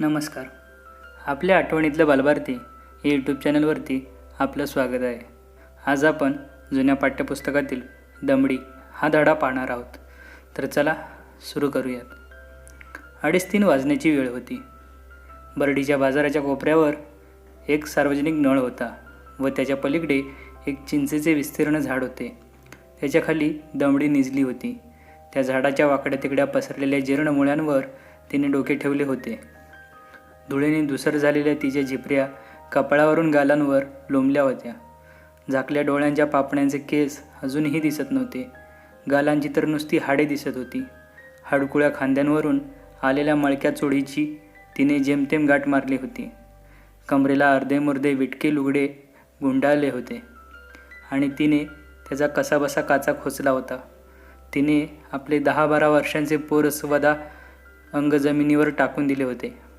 नमस्कार. आपल्या आठवणीतलं बालभारती हे यूट्यूब चॅनलवरती आपलं स्वागत आहे. आज आपण जुन्या पाठ्यपुस्तकातील दमडी हा धडा पाहणार आहोत. तर चला सुरू करूयात. अडीच तीन वाजण्याची वेळ होती. बर्डीच्या बाजाराच्या कोपऱ्यावर एक सार्वजनिक नळ होता व त्याच्या पलीकडे एक चिंचेचे विस्तीर्ण झाड होते. त्याच्याखाली दमडी निजली होती. त्या झाडाच्या वाकड्या तिकड्या पसरलेल्या जीर्ण मुळ्यांवर तिने डोके ठेवले होते. धुळेने धुसर झालेल्या तिच्या झिपऱ्या कपाळावरून गालांवर लोंबल्या होत्या. झाकल्या डोळ्यांच्या पापण्यांचे केस अजूनही दिसत नव्हते. गालांची तर नुसती हाडे दिसत होती. हाडकुळ्या खांद्यांवरून आलेल्या मळक्या चोळीची तिने जेमतेम गाठ मारली होती. कमरेला अर्धे मुर्धे विटके लुगडे गुंडाळले होते. आणि तिने त्याचा कसाबसा काचा खोचला होता. तिने आपले दहा बारा वर्षांचे पोर स्वदा अंग जमिनीवर टाकून दिले होते.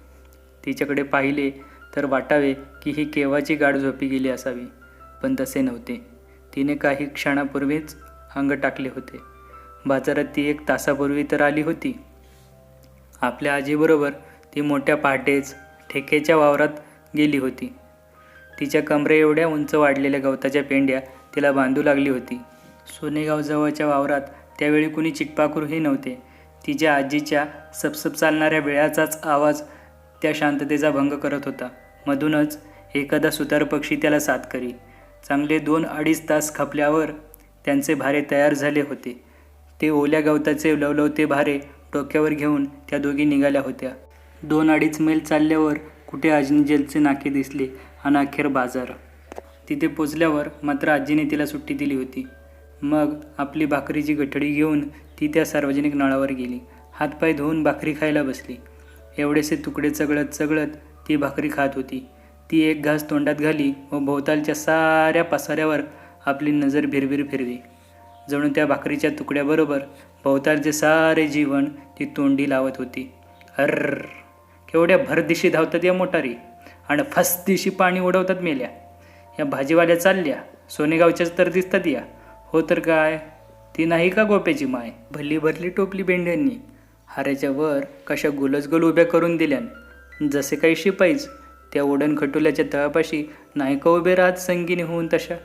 तिच्याकडे पाहिले तर वाटावे की ही केव्हाची गाठ झोपी गेली असावी. पण तसे नव्हते. तिने काही क्षणापूर्वीच अंग टाकले होते. बाजारात ती एक तासापूर्वी तर आली होती. आपल्या आजीबरोबर ती मोठ्या पहाटेच ठेकेच्या वावरात गेली होती. तिच्या कमरे एवढ्या उंच वाढलेल्या गवताच्या पेंड्या तिला बांधू लागली होती. सोनेगावजवळच्या वावरात त्यावेळी कुणी चिकपाखरूही नव्हते. तिच्या आजीच्या सपसप चालणाऱ्या वेळाचाच आवाज त्या शांततेचा भंग करत होता. मधूनच एखादा सुतार पक्षी त्याला साथ करी. चांगले दोन अडीच तास खपल्यावर त्यांचे भारे तयार झाले होते. ते ओल्या गवताचे लवलवते भारे डोक्यावर घेऊन त्या दोघी निघाल्या होत्या. दोन अडीच मैल चालल्यावर कुठे अजनीजेलचे नाके दिसले? आणि अखेर बाजार. तिथे पोचल्यावर मात्र आजीने तिला सुट्टी दिली होती. मग आपली भाकरीची गठडी घेऊन ती त्या सार्वजनिक नळावर गेली. हातपाय धुवून भाकरी खायला बसली. एवढेसे तुकडे चगळत चगळत ती भाकरी खात होती. ती एक घास तोंडात घाली व भोवतालच्या साऱ्या पसाऱ्यावर आपली नजर भिरभिर फिरवी. जणू त्या भाकरीच्या तुकड्याबरोबर भोवतालचे सारे जीवन ती तोंडी लावत होती. अर्र केवढ्या भरदिशी धावतात या मोटारी आणि फस दिशी पाणी उडवतात मेल्या. या भाजीवाल्या चालल्या सोनेगावच्याच तर दिसतात या. हो तर काय ती नाही का गोप्याची माय? भल्ली भरली टोपली बेंड्यांनी हाऱ्याच्या वर कशा गुलजगुल उभ्या करून दिल्यान. जसे काही शिपाईच त्या ओढण खटुल्याच्या तळापाशी नायका उभे राहत संगीने होऊन तशा.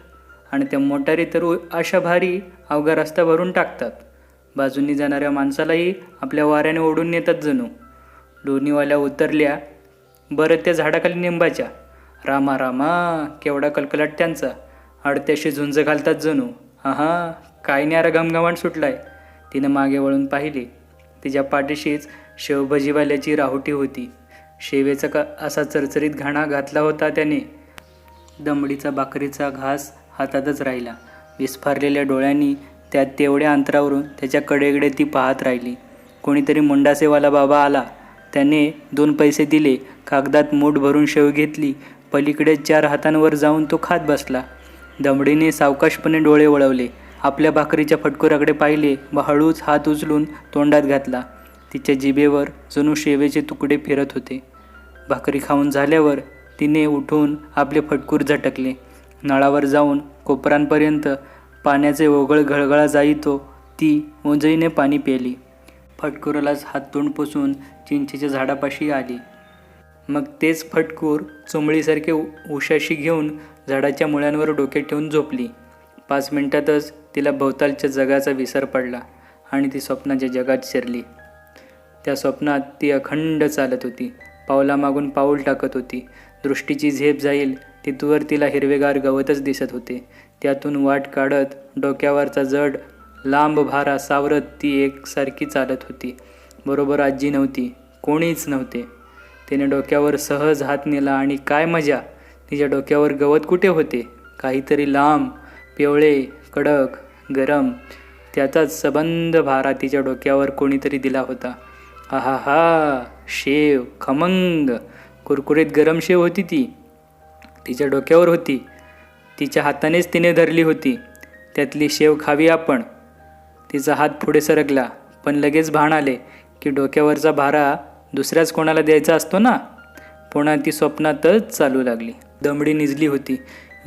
आणि त्या मोटारी तर उ- अशा भारी अवघा रस्ता भरून टाकतात. बाजूनी जाणाऱ्या माणसालाही आपल्या वाऱ्याने ओढून नेतात जणू. लोणीवाल्या उतरल्या बरं त्या झाडाखाली निंबाच्या. रामा रामा केवढा कलकलाट त्यांचा. अडत्याशी झुंज घालतात जणू. आहा काय न्यारा घमघमाट सुटलाय. तिनं मागे वळून पाहिले. तिच्या पाठीशीच शेवभजीवाल्याची राहुटी होती. शेवेचा का असा चरचरीत घाणा घातला होता त्याने. दमडीचा भाकरीचा घास हातातच राहिला. विस्फारलेल्या डोळ्यांनी त्यात तेवढ्या अंतरावरून त्याच्या कडेकडे ती पाहत राहिली. कोणीतरी मुंडासेवाला बाबा आला. त्याने दोन पैसे दिले. कागदात मूठ भरून शेव घेतली. पलीकडे चार हातांवर जाऊन तो खात बसला. दमडीने सावकाशपणे डोळे वळवले. आपल्या भाकरीच्या फटकुराकडे पाहिले व हळूच हात उचलून तोंडात घातला. तिच्या जिभेवर जणू शेवेचे तुकडे फिरत होते. भाकरी खाऊन झाल्यावर तिने उठून आपले फटकूर झटकले. नळावर जाऊन कोपरांपर्यंत पाण्याचे ओघळ घळघळा जाईतो ती ओंजळीने पाणी प्याली. फटकुरालाच हात तोंड पुसून चिंचेच्या झाडापाशी आली. मग तेच फटकूर चुंबळीसारखे उशाशी घेऊन झाडाच्या मुळ्यांवर डोके ठेवून झोपली. पाच मिनिटातच तिला भोवतालच्या जगाचा विसर पडला आणि ती स्वप्नाच्या जगात शिरली. त्या स्वप्नात ती अखंड चालत होती. पावलामागून पाऊल टाकत होती. दृष्टीची झेप जाईल तिथवर तिला हिरवेगार गवतच दिसत होते. त्यातून वाट काढत डोक्यावरचा जड लांब भारा सावरत ती एकसारखी चालत होती. बरोबर आजी नव्हती कोणीच नव्हते. तिने डोक्यावर सहज हात नेला आणि काय मजा तिच्या डोक्यावर गवत कुठे होते? काहीतरी लांब पिवळे कडक गरम. त्याचाच सबंध भारा तिच्या डोक्यावर कोणीतरी दिला होता. आहा हा शेव खमंग. कुरकुरीत गरम शेव होती ती. तिच्या डोक्यावर होती. तिच्या हातानेच तिने धरली होती. त्यातली शेव खावी आपण. तिचा हात पुढे सरकला पण लगेच भान आले की डोक्यावरचा भारा दुसऱ्याच कोणाला द्यायचा असतो ना? पुन्हा ती स्वप्नातच चालू लागली. दमडी निजली होती.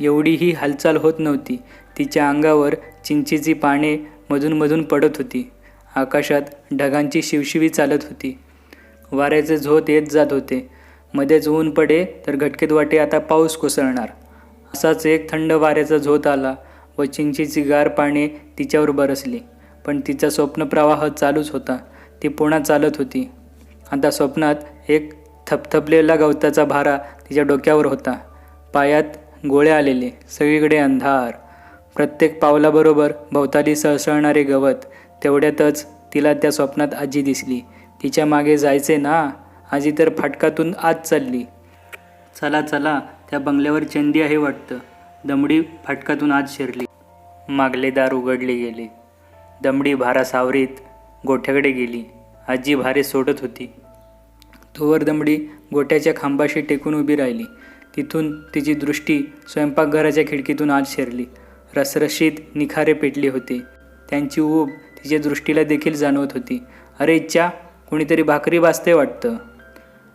एवढीही हालचाल होत नव्हती. तिच्या अंगावर चिंचेची पाने मधूनमधून पडत होती. आकाशात ढगांची शिवशिवी चालत होती. वाऱ्याचे झोत येत जात होते. मध्येच ऊन पडे तर घटकेत वाटे आता पाऊस कोसळणार. असाच एक थंड वाऱ्याचा झोत आला व चिंचेची गार पाने तिच्यावर बरसली. पण तिचा स्वप्नप्रवाह चालूच होता. ती पुन्हा चालत होती. आता स्वप्नात एक थपथपलेला गवताचा भारा तिच्या डोक्यावर होता. पायात गोळे आलेले सगळीकडे अंधार. प्रत्येक पावलाबरोबर भोवताली सळसळणारे गवत. तेवढ्यातच तिला त्या स्वप्नात आजी दिसली. तिच्यामागे जायचे ना? आजी तर फाटकातून आत चालली. चला चला त्या बंगल्यावर चंदी आहे वाटतं. दमडी फाटकातून आत शिरली. मागले दार उघडले गेले. दमडी भारा सावरीत गोठ्याकडे गेली. आजी भारे सोडत होती. तोवर दमडी गोट्याच्या खांबाशी टेकून उभी राहिली. तिथून तिची दृष्टी स्वयंपाकघराच्या खिडकीतून आत शिरली. रसरशीत निखारे पेटले होते. त्यांची ऊब तिच्या दृष्टीला देखील जाणवत होती. अरे इच्छा कुणीतरी भाकरी भाजते वाटतं.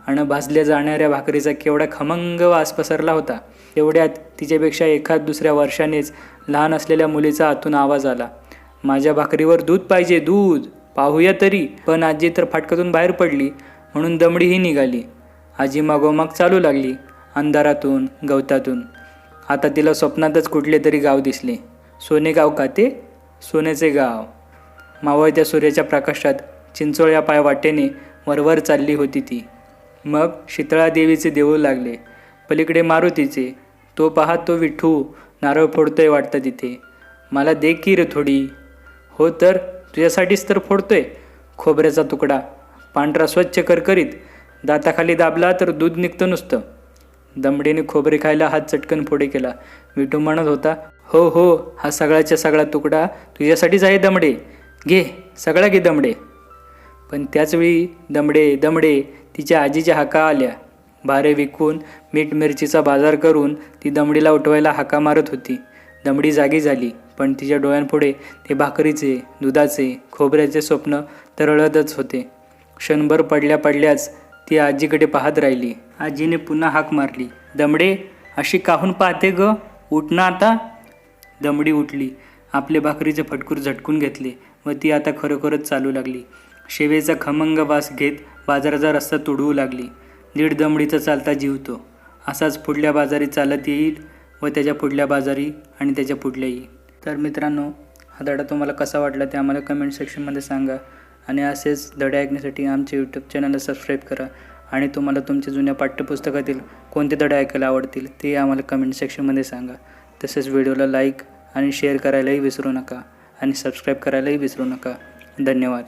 आणि भाजल्या जाणाऱ्या भाकरीचा केवढा खमंग वास पसरला होता. तेवढ्यात तिच्यापेक्षा एखाद दुसऱ्या वर्षानेच लहान असलेल्या मुलीचा आतून आवाज आला. माझ्या भाकरीवर दूध पाहिजे दूध. पाहूया तरी. पण आजी तर फाटकातून बाहेर पडली म्हणून दमडीही निघाली. आजी मागोमाग चालू लागली अंधारातून गवतातून. आता तिला स्वप्नातच कुठले तरी गाव दिसले. सोनेगाव का ते? सोन्याचे गाव. मावळत्या सूर्याच्या प्रकाशात चिंचोळ्या पाय वाटेने वरवर चालली होती ती. मग शीतळा देवीचे देऊळ लागले. पलीकडे मारुतीचे. तो पहा तो विठ्ठू नारळ फोडतोय वाटतं तिथे. मला दे की रे थोडी. हो तर तुझ्यासाठीच तर फोडतोय. खोबऱ्याचा तुकडा. पांढरा स्वच्छ करकरीत. दाताखाली दाबला तर दूध निघतं नुसतं. दमडीने खोबरे खायला हात चटकन पुढे केला. विठू म्हणत होता हो हो हा सगळ्याच्या सगळा तुकडा तुझ्यासाठीच आहे दमडे. घे सगळा घे दमडे. पण त्याचवेळी दमडे दमडे तिच्या आजीच्या हाका आल्या. भारे विकून मीठ मिरचीचा बाजार करून ती दमडीला उठवायला हाका मारत होती. दमडी जागी झाली पण तिच्या डोळ्यांपुढे ते भाकरीचे दुधाचे खोबऱ्याचे स्वप्न तरळतच होते. क्षणभर पडल्या पडल्याच ती आजीकडे पाहत राहिली. आजीने पुन्हा हाक मारली. दमडे अशी काहून पाहते ग? उठणं आता. दमडी उठली. आपले भाकरीचे फटकूर झटकून घेतले व ती आता खरोखरच चालू लागली. शेवेचा खमंग वास घेत बाजाराचा रस्ता तुडवू लागली. दीड दमडीचा चालता जीवतो असाच पुढल्या बाजारी चालत येईल व त्याच्या पुढल्या बाजारी आणि त्याच्या पुढल्याही. तर मित्रांनो हा धडा तुम्हाला कसा वाटला ते आम्हाला कमेंट सेक्शनमध्ये सांगा आणि असेच धडे ऐकण्यासाठी आमचे यूट्यूब चॅनलला सबस्क्राईब करा. आणि तुम्हाला तुमच्या जुन्या पाठ्यपुस्तकातील कोणते धडे ऐकायला आवडतील ते आम्हाला कमेंट सेक्शनमध्ये सांगा. तसेच व्हिडिओला लाईक आणि शेअर करायलाही विसरू नका आणि सबस्क्राईब करायलाही विसरू नका. धन्यवाद.